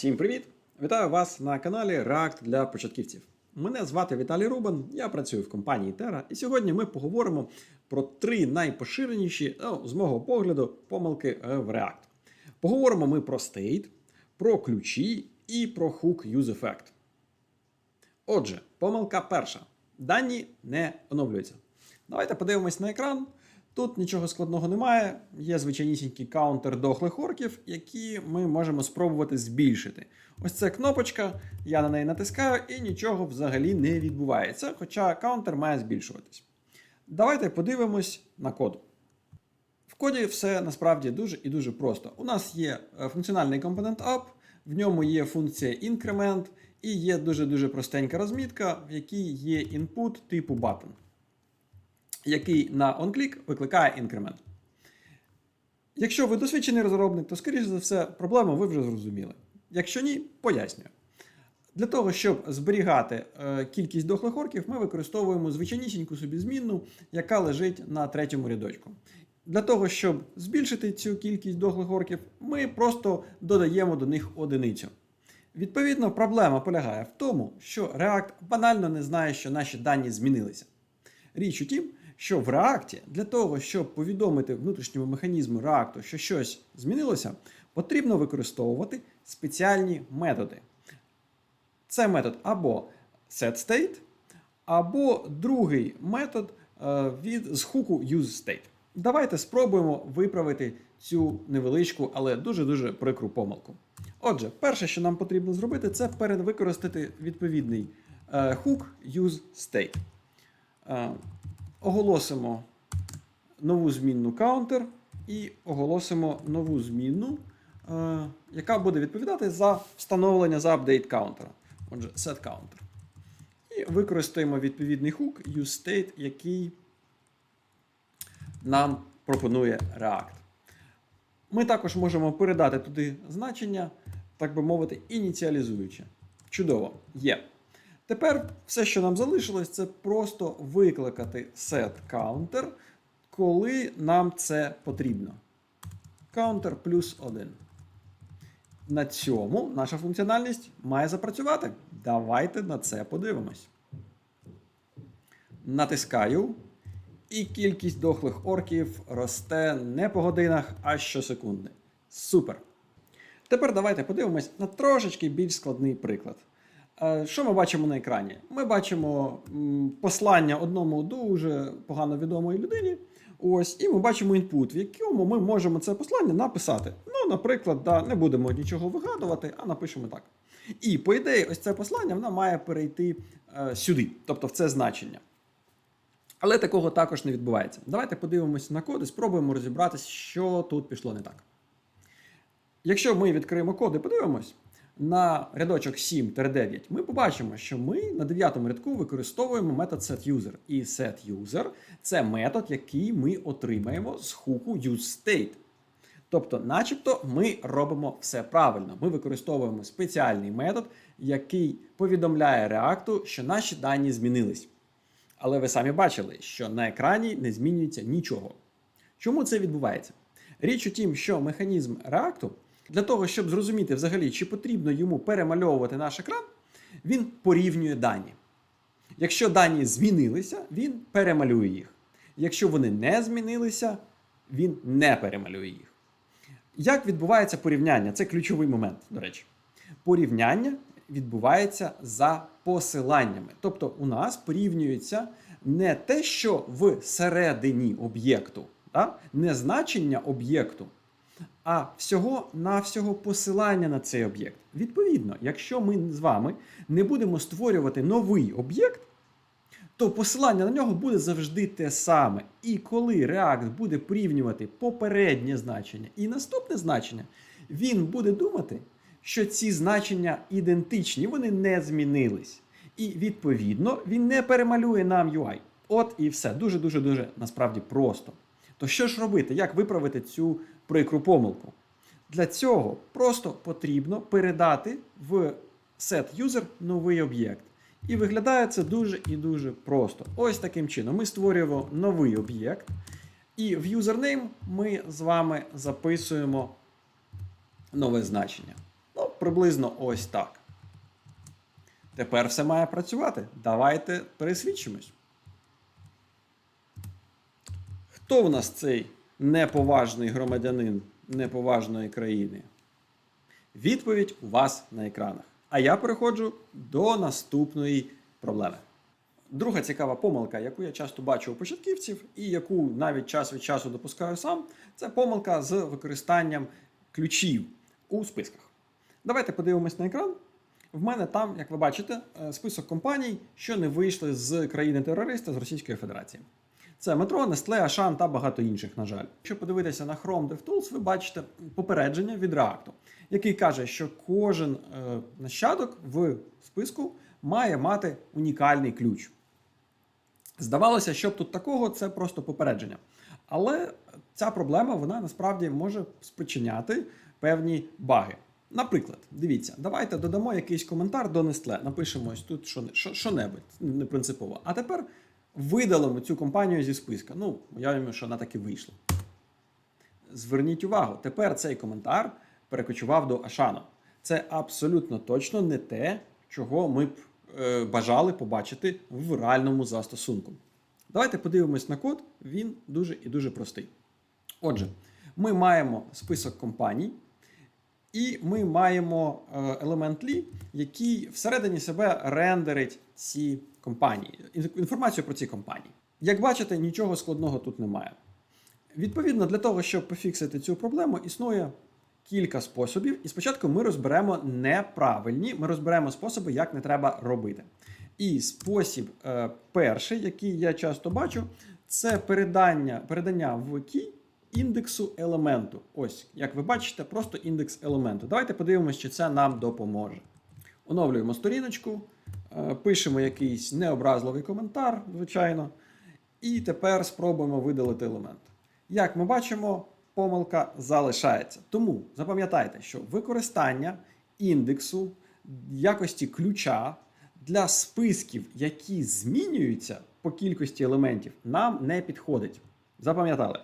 Всім привіт! Вітаю вас на каналі React для початківців. Мене звати Віталій Рубан, я працюю в компанії Terra, і сьогодні ми поговоримо про три найпоширеніші, ну, з мого погляду, помилки е, в React. Поговоримо ми про state, про ключі і про hook use effect. Отже, помилка перша. Дані не оновлюються. Давайте подивимось на екран. Тут нічого складного немає. Є звичайнісінький каунтер дохлих орків, які ми можемо спробувати збільшити. Ось це кнопочка, я на неї натискаю, і нічого взагалі не відбувається, хоча каунтер має збільшуватись. Давайте подивимось на код. В коді все насправді дуже і дуже просто. У нас є е, функціональний компонент up, в ньому є функція increment, і є дуже-дуже простенька розмітка, в якій є input типу button, який на onClick викликає інкремент. Якщо ви досвідчений розробник, то, скоріше за все, проблему ви вже зрозуміли. Якщо ні, пояснюю. Для того, щоб зберігати е, кількість дохлих орків, ми використовуємо звичайнісіньку собі змінну, яка лежить на третьому рядочку. Для того, щоб збільшити цю кількість дохлих орків, ми просто додаємо до них одиницю. Відповідно, проблема полягає в тому, що React банально не знає, що наші дані змінилися. Річ у тім, що в React для того, щоб повідомити внутрішньому механізму React, що щось змінилося, потрібно використовувати спеціальні методи. Це метод або setState, або другий метод е, від з хуку useState. Давайте спробуємо виправити цю невеличку, але дуже-дуже прикру помилку. Отже, перше, що нам потрібно зробити, це перевикористати відповідний е, хук useState. Оголосимо нову змінну counter і оголосимо нову змінну, е, яка буде відповідати за встановлення за апдейт counter. Отже, set counter. І використаємо відповідний хук useState, який нам пропонує React. Ми також можемо передати туди значення, так би мовити, ініціалізуючи. Чудово, є. Тепер все, що нам залишилось, це просто викликати set counter, коли нам це потрібно. Counter плюс 1. На цьому наша функціональність має запрацювати. Давайте на це подивимось. Натискаю, і кількість дохлих орків росте не по годинах, а щосекунди. Супер! Тепер давайте подивимось на трошечки більш складний приклад. Е, Що ми бачимо на екрані? Ми бачимо послання одному дуже погано відомої людині. Ось, і ми бачимо інпут, в якому ми можемо це послання написати. Ну, наприклад, да, не будемо нічого вигадувати, а напишемо так. І, по ідеї, ось це послання воно має перейти е, сюди, тобто в це значення. Але такого також не відбувається. Давайте подивимося на код і спробуємо розібратися, що тут пішло не так. Якщо ми відкриємо код і подивимось на рядочок 7-9, ми побачимо, що ми на 9 рядку використовуємо метод setUser. І setUser – це метод, який ми отримаємо з хуку useState. Тобто, начебто, ми робимо все правильно. Ми використовуємо спеціальний метод, який повідомляє React, що наші дані змінились. Але ви самі бачили, що на екрані не змінюється нічого. Чому це відбувається? Річ у тім, що механізм React для того, щоб зрозуміти взагалі, чи потрібно йому перемальовувати наш екран, він порівнює дані. Якщо дані змінилися, він перемалює їх. Якщо вони не змінилися, він не перемалює їх. Як відбувається порівняння? Це ключовий момент, до речі. Порівняння відбувається за посиланнями. Тобто у нас порівнюється не те, що всередині об'єкту, да? не значення об'єкту, а всього-навсього посилання на цей об'єкт. Відповідно, якщо ми з вами не будемо створювати новий об'єкт, то посилання на нього буде завжди те саме. І коли React буде порівнювати попереднє значення і наступне значення, він буде думати, що ці значення ідентичні, вони не змінились. І відповідно він не перемалює нам UI. От і все. Дуже-дуже дуже насправді просто. То що ж робити? Як виправити цю прикру помилку? Для цього просто потрібно передати в set-user новий об'єкт. І виглядає це дуже і дуже просто. Ось таким чином. Ми створюємо новий об'єкт, і в username ми з вами записуємо нове значення. Ну, приблизно ось так. Тепер все має працювати. Давайте пересвідчимось. Хто в нас цей неповажний громадянин неповажної країни? Відповідь у вас на екранах. А я переходжу до наступної проблеми. Друга цікава помилка, яку я часто бачу у початківців, і яку навіть час від часу допускаю сам, це помилка з використанням ключів у списках. Давайте подивимось на екран. В мене там, як ви бачите, е, список компаній, що не вийшли з країни-терориста з Російської Федерації. Це метро, Nestle, Ашан та багато інших, на жаль. Якщо подивитися на Chrome DevTools, ви бачите попередження від React, який каже, що кожен е, нащадок в списку має мати унікальний ключ. Здавалося, що тут такого, це просто попередження. Але ця проблема вона насправді може спричиняти певні баги. Наприклад, дивіться, давайте додамо якийсь коментар до Nestle, напишемо ось тут що, що, що-небудь, не принципово. А тепер видалимо цю компанію зі списка. Ну, уявимо, що вона таки вийшла. Зверніть увагу, тепер цей коментар перекочував до Ашану. Це абсолютно точно не те, чого ми б е, бажали побачити в реальному застосунку. Давайте подивимось на код, він дуже і дуже простий. Отже, ми маємо список компаній, і ми маємо е, елемент лі, який всередині себе рендерить ці компанії, ін- інформацію про ці компанії. Як бачите, нічого складного тут немає. Відповідно, для того, щоб пофіксити цю проблему, існує кілька способів. І спочатку ми розберемо неправильні, ми розберемо способи, як не треба робити. І спосіб е, перший, який я часто бачу, це передання, передання в кій індексу елементу. Ось, як ви бачите, просто індекс елементу. Давайте подивимося, чи це нам допоможе. Оновлюємо сторіночку, е, пишемо якийсь необразливий коментар, звичайно. І тепер спробуємо видалити елемент. Як ми бачимо, помилка залишається. Тому запам'ятайте, що використання індексу якості ключа для списків, які змінюються по кількості елементів, нам не підходить. Запам'ятали.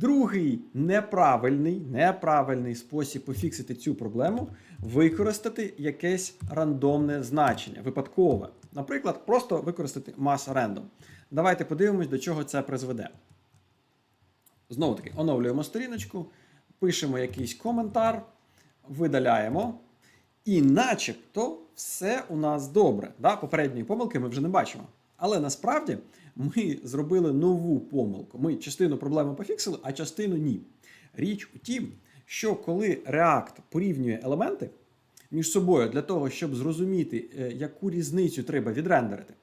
Другий неправильний, неправильний спосіб пофіксити цю проблему використати якесь рандомне значення, випадкове. Наприклад, просто використати mass random. Давайте подивимось, до чого це призведе. Знову таки, оновлюємо сторіночку, пишемо якийсь коментар, видаляємо. І начебто все у нас добре. Да? Попередньої помилки ми вже не бачимо. Але насправді ми зробили нову помилку. Ми частину проблеми пофіксили, а частину ні. Річ у тім, що коли React порівнює елементи між собою для того, щоб зрозуміти, е, яку різницю треба відрендерити,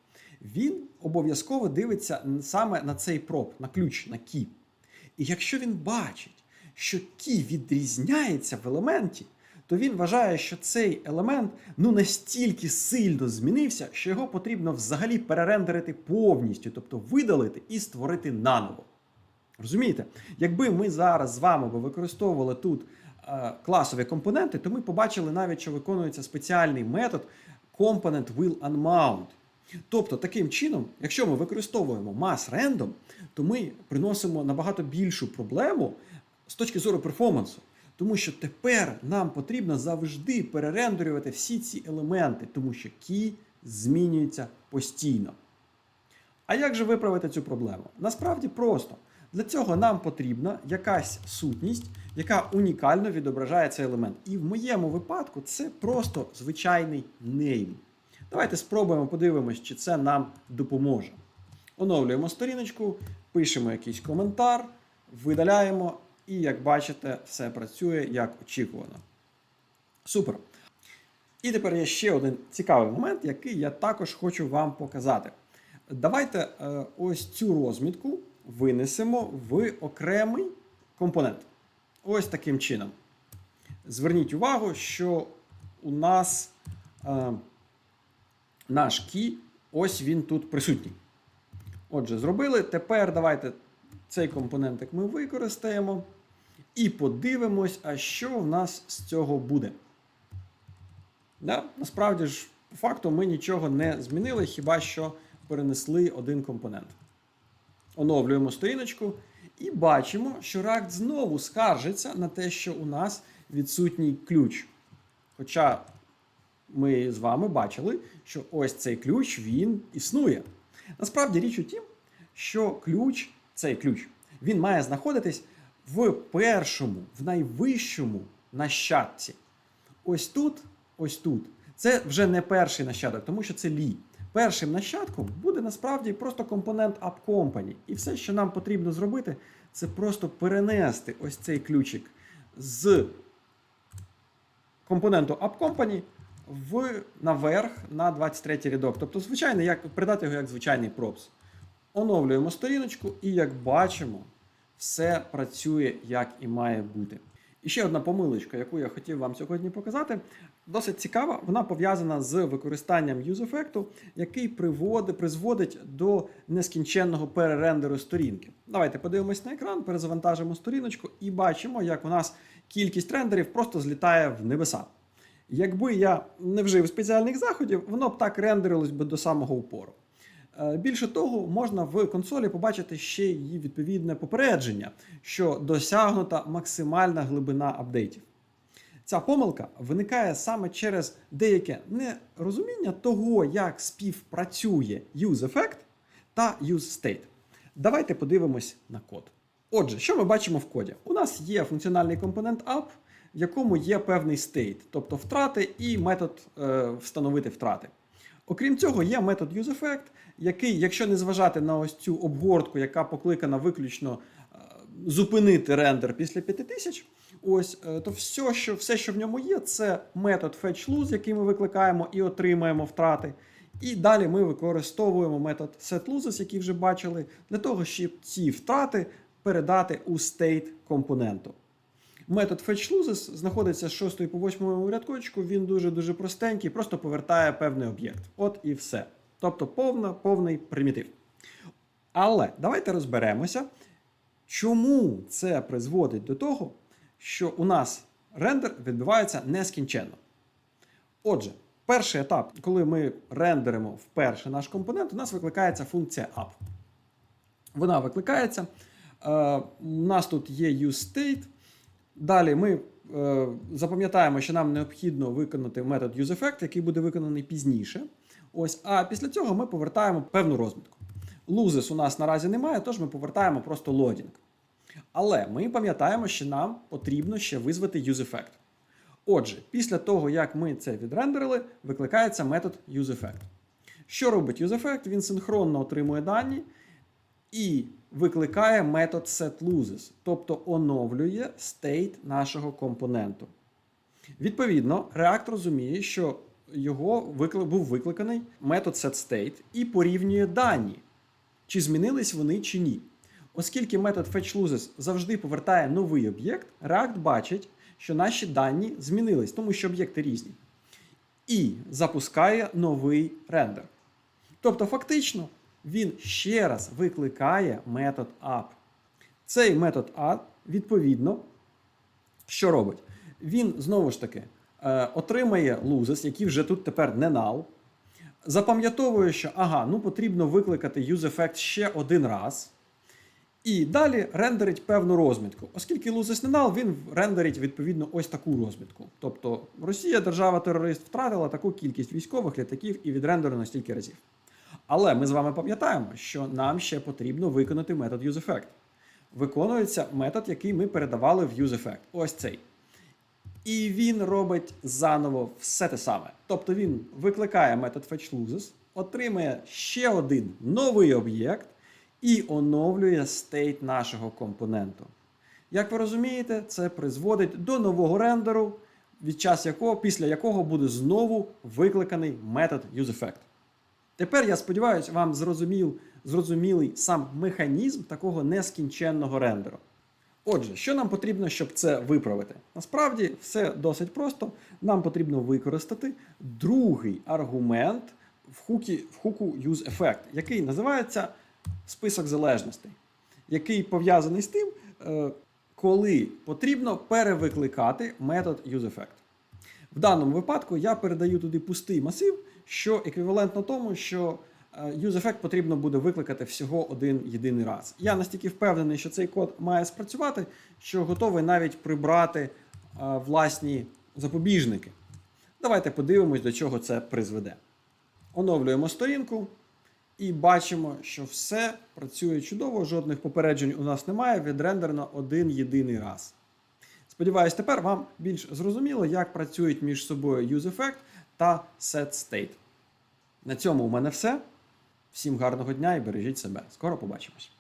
він обов'язково дивиться саме на цей проб, на ключ, на кі. І якщо він бачить, що кі відрізняється в елементі, то він вважає, що цей елемент ну настільки сильно змінився, що його потрібно взагалі перерендерити повністю, тобто видалити і створити наново. Розумієте? Якби ми зараз з вами використовували тут е, класові компоненти, то ми побачили навіть, що виконується спеціальний метод Component Will Unmount. Тобто, таким чином, якщо ми використовуємо mass random, то ми приносимо набагато більшу проблему з точки зору перформансу. Тому що тепер нам потрібно завжди перерендерювати всі ці елементи, тому що кі змінюється постійно. А як же виправити цю проблему? Насправді просто. Для цього нам потрібна якась сутність, яка унікально відображає цей елемент. І в моєму випадку це просто звичайний name. Давайте спробуємо подивимось, чи це нам допоможе. Оновлюємо сторіночку, пишемо якийсь коментар, видаляємо, і як бачите, все працює як очікувано. Супер. І тепер є ще один цікавий момент, який я також хочу вам показати. Давайте е, ось цю розмітку винесемо в окремий компонент. Ось таким чином. Зверніть увагу, що у нас е, наш кі, ось він тут присутній. Отже, зробили. Тепер давайте цей компонентик ми використаємо і подивимось, а що в нас з цього буде. Да? Насправді ж, по факту, ми нічого не змінили, хіба що перенесли один компонент. Оновлюємо сторіночку і бачимо, що React знову скаржиться на те, що у нас відсутній ключ. Хоча ми з вами бачили, що ось цей ключ він існує. Насправді річ у тім, що ключ, цей ключ, він має знаходитись в першому, в найвищому нащадці. Ось тут, ось тут. Це вже не перший нащадок, тому що це лі. Першим нащадком буде насправді просто компонент App Company. І все, що нам потрібно зробити, це просто перенести ось цей ключик з компоненту App Company в, наверх на 23 рядок. Тобто, звичайно, як передати його як звичайний пропс. Оновлюємо сторіночку, і як бачимо, все працює як і має бути. І ще одна помилочка, яку я хотів вам сьогодні показати, досить цікава. Вона пов'язана з використанням use-ефекту, який приводить, призводить до нескінченного перерендеру сторінки. Давайте подивимось на екран, перезавантажимо сторіночку і бачимо, як у нас кількість рендерів просто злітає в небеса. Якби я не вжив спеціальних заходів, воно б так рендерилось би до самого упору. Е, Більше того, можна в консолі побачити ще її відповідне попередження, що досягнута максимальна глибина апдейтів. Ця помилка виникає саме через деяке нерозуміння того, як співпрацює use-effect та use-state. Давайте подивимось на код. Отже, що ми бачимо в коді? У нас є функціональний компонент app, в якому є певний state, тобто втрати і метод е, встановити втрати. Окрім цього, є метод useEffect, який, якщо не зважати на ось цю обгортку, яка покликана виключно е, зупинити рендер після 5000, ось, е, то все що, все, що в ньому є, це метод fetchLose, який ми викликаємо і отримаємо втрати. І далі ми використовуємо метод setLoses, який вже бачили, для того, щоб ці втрати передати у state компоненту. Метод fetchLoses знаходиться з 6 по 8 рядкочку, він дуже-дуже простенький, просто повертає певний об'єкт. От і все. Тобто повна, повний примітив. Але давайте розберемося, чому це призводить до того, що у нас рендер відбувається нескінченно. Отже, перший етап, коли ми рендеримо вперше наш компонент, у нас викликається функція app. Вона викликається. Е, у нас тут є useState. Далі ми е, запам'ятаємо, що нам необхідно виконати метод useEffect, який буде виконаний пізніше. Ось, А після цього ми повертаємо певну розмітку. Loses у нас наразі немає, тож ми повертаємо просто loading. Але ми пам'ятаємо, що нам потрібно ще визвати useEffect. Отже, після того, як ми це відрендерили, викликається метод useEffect. Що робить useEffect? Він синхронно отримує дані і викликає метод setLoses, тобто оновлює state нашого компоненту. Відповідно, React розуміє, що його був викликаний метод setState і порівнює дані, чи змінились вони чи ні. Оскільки метод fetchLoses завжди повертає новий об'єкт, React бачить, що наші дані змінились, тому що об'єкти різні. І запускає новий рендер. Тобто, фактично, він ще раз викликає метод app. Цей метод app, відповідно, що робить? Він знову ж таки е, отримає loses, які вже тут тепер не null, запам'ятовує, що ага, ну потрібно викликати useEffect ще один раз. І далі рендерить певну розмітку. Оскільки loses не null, він рендерить відповідно ось таку розмітку. Тобто Росія, держава-терорист, втратила таку кількість військових літаків і відрендерено стільки разів. Але ми з вами пам'ятаємо, що нам ще потрібно виконати метод useEffect. Виконується метод, який ми передавали в useEffect. Ось цей. І він робить заново все те саме. Тобто він викликає метод fetchLoses, отримує ще один новий об'єкт і оновлює стейт нашого компоненту. Як ви розумієте, це призводить до нового рендеру, від час якого, після якого буде знову викликаний метод useEffect. Тепер, я сподіваюся, вам зрозумів, зрозумілий сам механізм такого нескінченного рендеру. Отже, що нам потрібно, щоб це виправити? Насправді, все досить просто. Нам потрібно використати другий аргумент в хукі, в хуку useEffect, який називається список залежностей, який пов'язаний з тим, е, коли потрібно перевикликати метод useEffect. В даному випадку я передаю туди пустий масив, що еквівалентно тому, що е, useEffect потрібно буде викликати всього один єдиний раз. Я настільки впевнений, що цей код має спрацювати, що готовий навіть прибрати е, власні запобіжники. Давайте подивимось, до чого це призведе. Оновлюємо сторінку і бачимо, що все працює чудово, жодних попереджень у нас немає, відрендерено один єдиний раз. Сподіваюсь, тепер вам більш зрозуміло, як працюють між собою UseEffect та SetState. На цьому у мене все. Всім гарного дня і бережіть себе. Скоро побачимось.